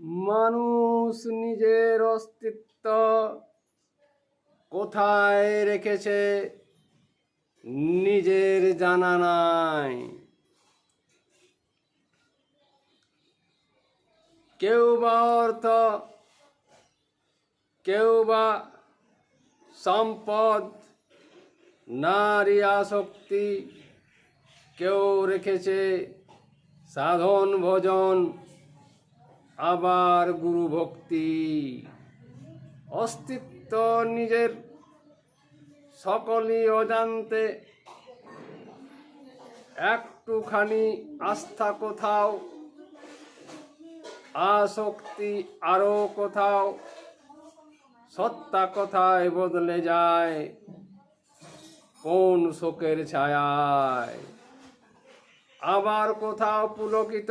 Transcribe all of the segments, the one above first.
মানুষ নিজের অস্তিত্ব কোথায় রেখেছে নিজের জানা নাই। কেউ বা অর্থ, কেউ বা সম্পদ, নারী আসক্তি কেউ রেখেছে সাধন ভজন আবার গুরু ভক্তি। অস্তিত্ব নিজের সকলই অজান্তে। একটুখানি আস্থা কোথাও, আসক্তি আরও কোথাও, সত্তা কোথায় বদলে যায়, কোন শোকের ছায়ায়। আবার কোথাও পুলকিত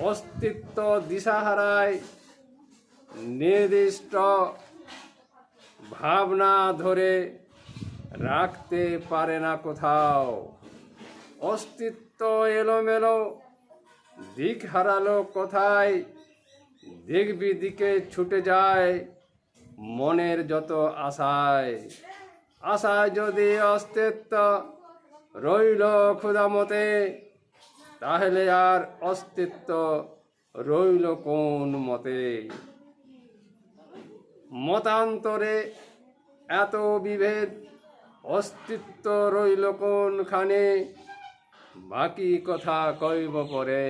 অস্তিত্ব দিশাহারায় নির্দিষ্ট ভাবনা ধরে রাখতে পারে না কোথাও। অস্তিত্ব এলোমেলো, দিক হারালো কোথায়? দেখবি দিকে ছুটে যায় মনের যত আশায়। আশায় যদি অস্তিত্ব রইল ক্ষুদামতে তাহলে আর অস্তিত্ব রইল কোন মতে? মতান্তরে এত বিভেদ, অস্তিত্ব রইল কোনখানে? বাকি কথা কইব পরে।